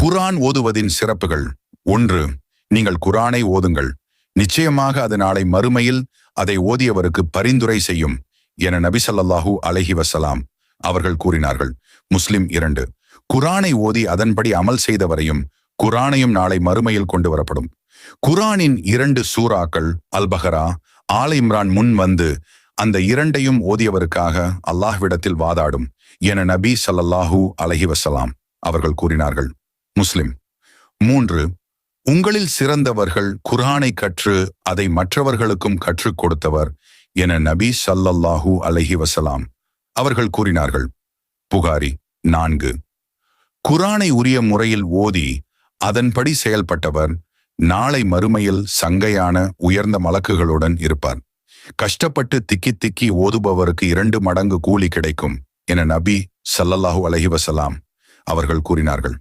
குரான் ஓதுவதின் சிறப்புகள். ஒன்று நீங்கள் குரானை ஓதுங்கள். நிச்சயமாக அது நாளை மறுமையில் அதை ஓதியவருக்கு பரிந்துரை செய்யும் என நபி அலஹி வசலாம் அவர்கள் கூறினார்கள். முஸ்லிம் இரண்டு குரானை ஓதி அதன்படி அமல் செய்தவரையும் குரானையும் நாளை மறுமையில் கொண்டு வரப்படும் குரானின் இரண்டு சூறாக்கள் அல்பஹரா ஆல இம்ரான் முன் வந்து அந்த இரண்டையும் ஓதியவருக்காக அல்லாஹ்விடத்தில் வாதாடும் என நபி சல்லல்லாஹூ அலஹி வசலாம் அவர்கள் கூறினார்கள். முஸ்லிம். மூன்று உங்களில் சிறந்தவர்கள் குரானை கற்று அதை மற்றவர்களுக்கும் கற்றுக் கொடுத்தவர் என நபி சல்லல்லாஹூ அலஹி வசலாம் அவர்கள் கூறினார்கள். புகாரி நான்கு குரானை உரிய முறையில் ஓதி அதன்படி செயல்பட்டவர் நாளை மறுமையில் சங்கையான உயர்ந்த மலக்குகளுடன் இருப்பார். கஷ்டப்பட்டு திக்கி திக்கி ஓதுபவருக்கு இரண்டு மடங்கு கூலி கிடைக்கும் என நபி சல்லல்லாஹூ அலஹி வசலாம் அவர்கள் கூறினார்கள்.